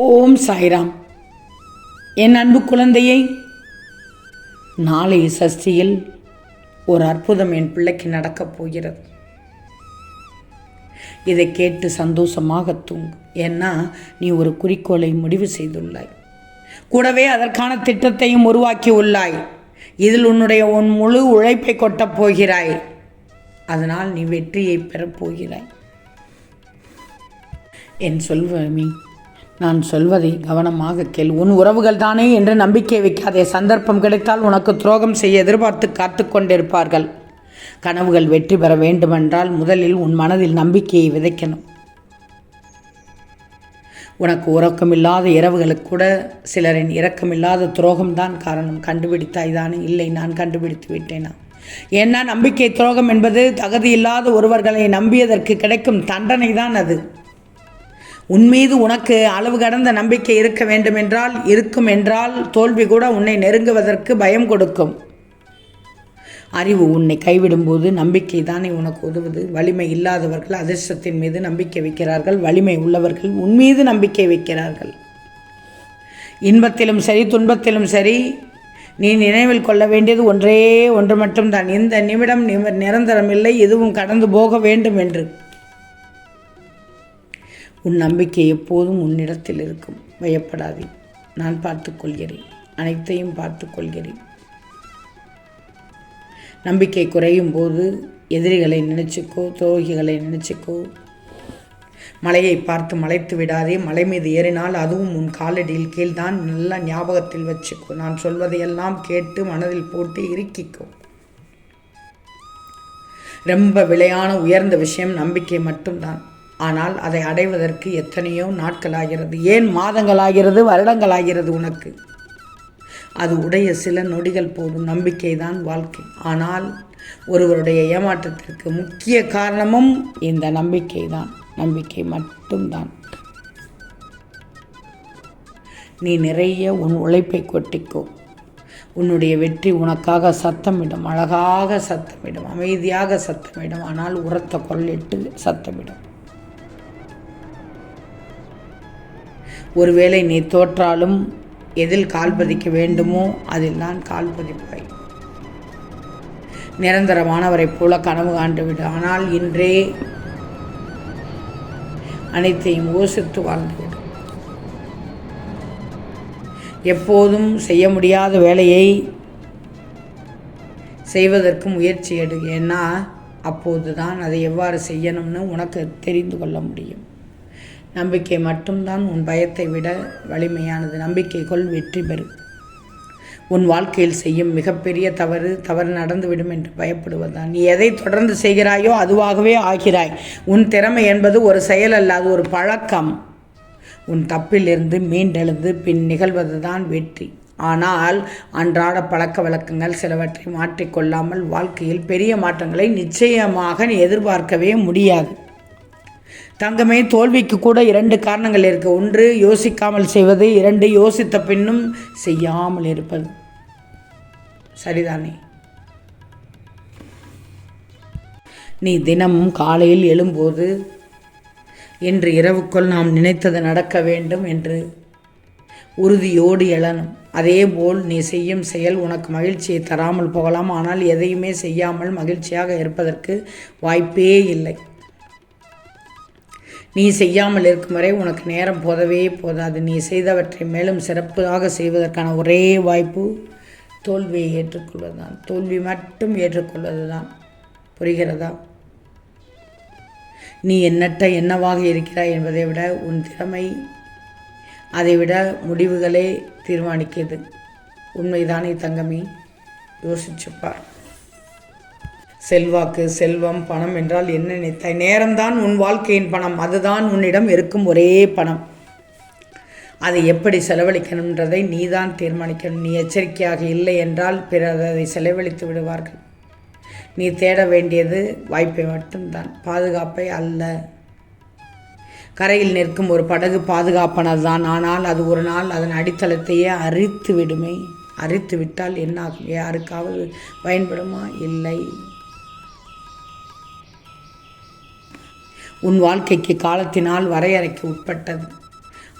ஓம் சாய்ராம். என் அன்பு குழந்தையை நாளை சஷ்டியில் ஒரு அற்புதம் என் பிள்ளைக்கு நடக்கப் போகிறது. இதை கேட்டு சந்தோஷமாக தூங்கு. ஏன்னா நீ ஒரு குறிக்கோளை முடிவு செய்துள்ளாய். கூடவே அதற்கான திட்டத்தையும் உருவாக்கி உள்ளாய். இதில் உன்னுடைய உன் முழு உழைப்பை கொட்டப் போகிறாய். அதனால் நீ வெற்றியை பெறப் போகிறாய். என் சொல்வமி நான் சொல்வதை கவனமாக கேள். உன் உறவுகள் தானே என்று நம்பிக்கை வைக்காதே. சந்தர்ப்பம் கிடைத்தால் உனக்கு துரோகம் செய்ய எதிர்பார்த்து காத்து கொண்டிருப்பார்கள். கனவுகள் வெற்றி பெற வேண்டுமென்றால் முதலில் உன் மனதில் நம்பிக்கையை விதைக்கணும். உனக்கு உறக்கமில்லாத இரவுகளுக்கு கூட சிலரின் இரக்கமில்லாத துரோகம்தான் காரணம். கண்டுபிடித்தாய் தானே. இல்லை நான் கண்டுபிடித்து விட்டேனா? ஏன்னா நம்பிக்கை துரோகம் என்பது தகுதியில்லாத ஒருவர்களை நம்பியதற்கு கிடைக்கும் தண்டனை தான் அது. உன்மீது உனக்கு அளவு கடந்த நம்பிக்கை இருக்க வேண்டும் என்றால் இருக்கும் என்றால் தோல்வி கூட உன்னை நெருங்குவதற்கு பயம் கொடுக்கும். அறிவு உன்னை கைவிடும்போது நம்பிக்கை தானே உனக்கு உதவுது. வலிமை இல்லாதவர்கள் அதிர்ஷ்டத்தின் மீது நம்பிக்கை வைக்கிறார்கள். வலிமை உள்ளவர்கள் உன்மீது நம்பிக்கை வைக்கிறார்கள். இன்பத்திலும் சரி துன்பத்திலும் சரி நீ நினைவில் கொள்ள வேண்டியது ஒன்றே ஒன்று மட்டும்தான். இந்த நிமிடம் நிரந்தரம் நிரந்தரமில்லை. எதுவும் கடந்து போக வேண்டும் என்று. உன் நம்பிக்கை எப்போதும் உன்னிடத்தில் இருக்கும். பயப்படாதே. நான் பார்த்துக்கொள்கிறேன். அனைத்தையும் பார்த்துக்கொள்கிறேன். நம்பிக்கை குறையும் போது எதிரிகளை நினைச்சுக்கோ துரோகிகளை நினைச்சுக்கோ. மலையை பார்த்து மலைத்து விடாதே. மலை மீது ஏறினால் அதுவும் உன் காலடியில் கீழ்தான். நல்லா ஞாபகத்தில் வச்சுக்கோ. நான் சொல்வதையெல்லாம் கேட்டு மனதில் போட்டு இறுக்கிக்கோ. ரொம்ப விலையான உயர்ந்த விஷயம் நம்பிக்கை மட்டும்தான். ஆனால் அதை அடைவதற்கு எத்தனையோ நாட்களாகிறது. ஏன் மாதங்களாகிறது வருடங்களாகிறது உனக்கு? அது உடைய சில நொடிகள் போதும் நம்பிக்கை தான் வாழ்க்கை. ஆனால் ஒருவருடைய ஏமாற்றத்திற்கு முக்கிய காரணமும் இந்த நம்பிக்கை தான் நம்பிக்கை மட்டும்தான். நீ நிறைய உன் உழைப்பை கொட்டிக்கோ. உன்னுடைய வெற்றி உனக்காக சத்தமிடும் அழகாக சத்தமிடும் அமைதியாக சத்தமிடும் ஆனால் உரத்த கொள்ளிட்டு சத்தமிடும். ஒருவேளை நீ தோற்றாலும் எதில் கால் பதிக்க வேண்டுமோ அதில் நான் கால் பதிப்பாய். நிரந்தரமானவரைப் போல கனவு காண்டுவிடு ஆனால் இன்றே அனைத்தையும் யோசித்து வாழ்ந்துவிடும் எப்போதும் செய்ய முடியாத வேலையை செய்வதற்கு முயற்சி எடு. ஏன்னா அப்போது தான் அதை எவ்வாறு செய்யணும்னு உனக்கு தெரிந்து கொள்ள முடியும். நம்பிக்கை மட்டும்தான் உன் பயத்தை விட வலிமையானது. நம்பிக்கை கொள் வெற்றி பெறும் உன் வாழ்க்கையில் செய்யும் மிகப்பெரிய தவறு தவறு நடந்துவிடும் என்று பயப்படுவதுதான் நீ எதை தொடர்ந்து செய்கிறாயோ அதுவாகவே ஆகிறாய். உன் திறமை என்பது ஒரு செயல் அல்லாத ஒரு பழக்கம். உன் தப்பிலிருந்து மீண்டெழுந்து பின் நிகழ்வது தான் வெற்றி. ஆனால் அன்றாட பழக்க வழக்கங்கள் சிலவற்றை மாற்றிக்கொள்ளாமல் வாழ்க்கையில் பெரிய மாற்றங்களை நிச்சயமாக நீ எதிர்பார்க்கவே முடியாது. தங்கமே தோல்விக்கு கூட இரண்டு காரணங்கள் இருக்கு. ஒன்று யோசிக்காமல் செய்வது. இரண்டு யோசித்த பின்னும் செய்யாமல் இருப்பது. சரிதானே? நீ தினமும் காலையில் எழும்போது இன்று இரவுக்குள் நாம் நினைத்தது நடக்க வேண்டும் என்று உறுதியோடு எழணும். அதேபோல் நீ செய்யும் செயல் உனக்கு மகிழ்ச்சியை தராமல் போகலாம். ஆனால் எதையுமே செய்யாமல் மகிழ்ச்சியாக இருப்பதற்கு வாய்ப்பே இல்லை. நீ செய்யாமல் இருக்கும் வரை உனக்கு நேரம் போதவே போதாது. நீ செய்தவற்றை மேலும் சிறப்பாக செய்வதற்கான ஒரே வாய்ப்பு தோல்வியை ஏற்றுக்கொள்வது தான் தோல்வி மட்டும் ஏற்றுக்கொள்வது தான் புரிகிறதா? நீ எண்ணற்ற என்னவாக இருக்கிறாய் என்பதை விட உன் திறமை அதைவிட முடிவுகளே தீர்மானிக்கிறது. உண்மைதானே தங்கமி? யோசிச்சுப்பார் செல்வாக்கு செல்வம் பணம் என்றால் என்ன நினைத்தாய்? நேரம்தான் உன் வாழ்க்கையின் பணம். அதுதான் உன்னிடம் இருக்கும் ஒரே பணம். அதை எப்படி செலவழிக்கணுன்றதை நீதான் தீர்மானிக்கணும். நீ எச்சரிக்கையாக இல்லை என்றால் பிறர் அதை செலவழித்து விடுவார்கள். நீ தேட வேண்டியது வாய்ப்பை மட்டும்தான். பாதுகாப்பை அல்ல. கரையில் நிற்கும் ஒரு படகு பாதுகாப்பானதுதான் ஆனால் அது ஒரு நாள் அதன் அடித்தளத்தையே அரித்து விடுமே. அரித்து விட்டால் என்ன ஆகும் யாருக்காவது பயன்படுமா? இல்லை. உன் வாழ்க்கைக்கு காலத்தினால் வரையறைக்கு உட்பட்டது.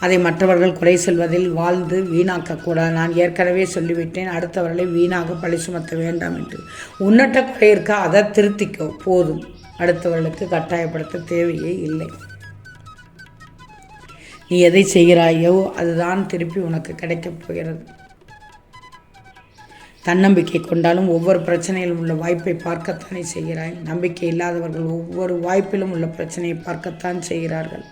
அதை மற்றவர்கள் குறை செல்வதில் வாழ்ந்து வீணாக்கக்கூடாது நான் ஏற்கனவே சொல்லிவிட்டேன் அடுத்தவர்களை வீணாக பழி சுமத்த வேண்டாம் என்று. உன்னட்ட குறை இருக்கா அதை திருத்திக்கோ. போதும். அடுத்தவர்களுக்கு கட்டாயப்படுத்த தேவையே இல்லை. நீ எதை செய்கிறாயோ அதுதான் திருப்பி உனக்கு கிடைக்கப் போகிறது. தன்னம்பிக்கை கொண்டாலும் ஒவ்வொரு பிரச்சனையிலும் உள்ள வாய்ப்பை பார்க்கத்தானே செய்கிறாய். நம்பிக்கை இல்லாதவர்கள் ஒவ்வொரு வாய்ப்பிலும் உள்ள பிரச்சனையை பார்க்கத்தான் செய்கிறார்கள்.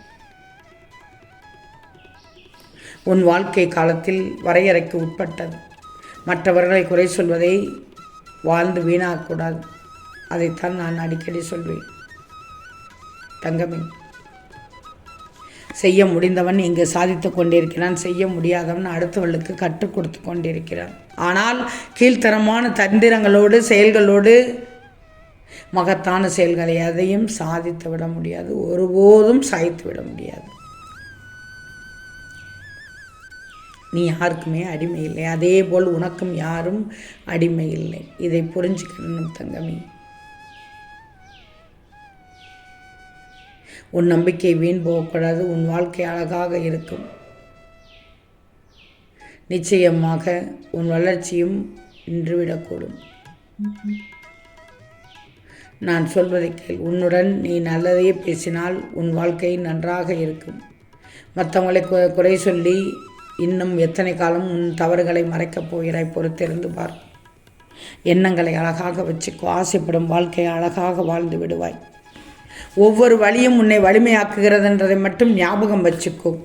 உன் வாழ்க்கை காலத்தில் வரையறைக்கு உட்பட்டது. மற்றவர்களை குறை சொல்வதை வாழ்ந்து வீணாகக்கூடாது அதைத்தான் நான் அடிக்கடி சொல்வேன். தங்கமே செய்ய முடிந்தவன் இங்கு சாதித்து கொண்டிருக்கிறான் செய்ய முடியாதவன் அடுத்தவர்களுக்கு கற்றுக் கொடுத்து கொண்டிருக்கிறான். ஆனால் கீழ்த்தரமான தந்திரங்களோடு செயல்களோடு மகத்தான செயல்களை எதையும் சாதித்து விட முடியாது ஒருபோதும் சாய்த்து விட முடியாது. நீ யாருக்குமே அடிமை இல்லை. அதே போல் உனக்கும் யாரும் அடிமை இல்லை. இதை புரிஞ்சுக்கணும் தங்கமே. உன் நம்பிக்கை வீண் போகக்கூடாது உன் வாழ்க்கை அழகாக இருக்கும். நிச்சயமாக உன் வளர்ச்சியும் நின்றுவிடக்கூடும் நான் சொல்வதை கேள். உன்னுடன் நீ நல்லதையே பேசினால் உன் வாழ்க்கை நன்றாக இருக்கும். மற்றவங்களை குறை சொல்லி இன்னும் எத்தனை காலம் உன் தவறுகளை மறைக்கப் போகிறாய் பொறுத்திருந்து பார். எண்ணங்களை அழகாக வச்சுக்கோ. ஆசைப்படும் வாழ்க்கையை அழகாக வாழ்ந்து விடுவாய். ஒவ்வொரு வழியும் உன்னை வலிமையாக்குகிறதுன்றதை மட்டும் ஞாபகம் வச்சுக்கோ.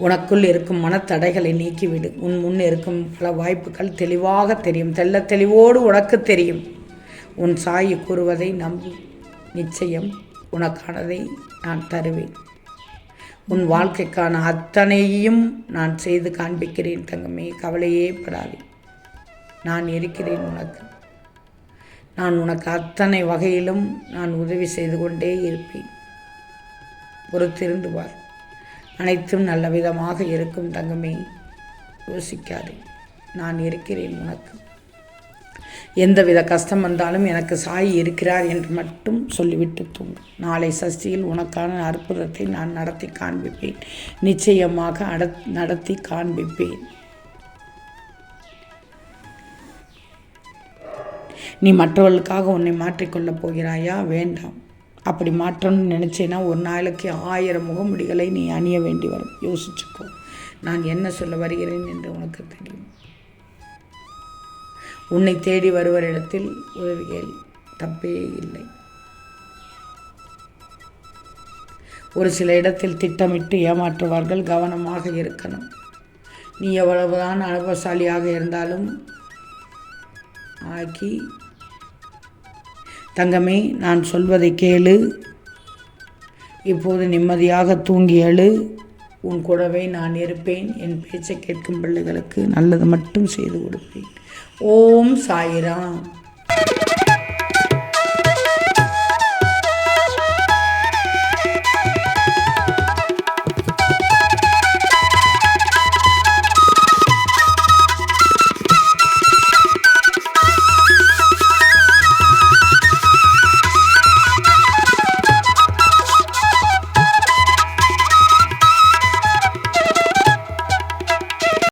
உனக்குள் இருக்கும் மனத்தடைகளை நீக்கிவிடு. உன் முன் இருக்கும் பல வாய்ப்புகள் தெளிவாக தெரியும். தெல்ல தெளிவோடு உனக்கு தெரியும். உன் சாயி கூறுவதை நம்பி நிச்சயம் உனக்கானதை நான் தருவேன். உன் வாழ்க்கைக்கான அத்தனையும் நான் செய்து காண்பிக்கிறேன் தங்கமே. கவலையே படாதே. நான் இருக்கிறேன் உனக்கு. நான் உனக்கு அத்தனை வகையிலும் நான் உதவி செய்து கொண்டே இருப்பேன். பொறுத்திருந்து பார். அனைத்தும் நல்ல விதமாக இருக்கும் தங்கமே. யோசிக்காதே. நான் இருக்கிறேன் உனக்கு. எந்தவித கஷ்டம் வந்தாலும் எனக்கு சாய் இருக்கிறார் என்று மட்டும் சொல்லிவிட்டு தூங்கு. நாளை சஷ்டியில் உனக்கான அற்புதத்தை நான் நடத்தி காண்பிப்பேன். நிச்சயமாக அட நடத்தி காண்பிப்பேன். நீ மற்றவர்களுக்காக உன்னை மாற்றிக்கொள்ளப் போகிறாயா? வேண்டாம். அப்படி மாற்றணும்னு நினச்சேன்னா ஒரு நாளைக்கு ஆயிரம் முகமுடிகளை நீ அணிய வேண்டி வரும். யோசிச்சுக்கோ. நான் என்ன சொல்ல வருகிறேன் என்று உனக்கு தெரியும். உன்னை தேடி வருவரிடத்தில் உதவிகள் தப்பே இல்லை. ஒரு சில இடத்தில் திட்டமிட்டு ஏமாற்றுவார்கள். கவனமாக இருக்கணும். நீ எவ்வளவுதான் அனுபவசாலியாக இருந்தாலும் ஆக்கி தங்கமே நான் சொல்வதை கேளு. இப்போது நிம்மதியாக தூங்கி எழு. உன் கூடவே நான் இருப்பேன். என் பேச்சை கேட்கும் பிள்ளைகளுக்கு நல்லது மட்டும் செய்து கொடுப்பேன். ஓம் சாயிராம்.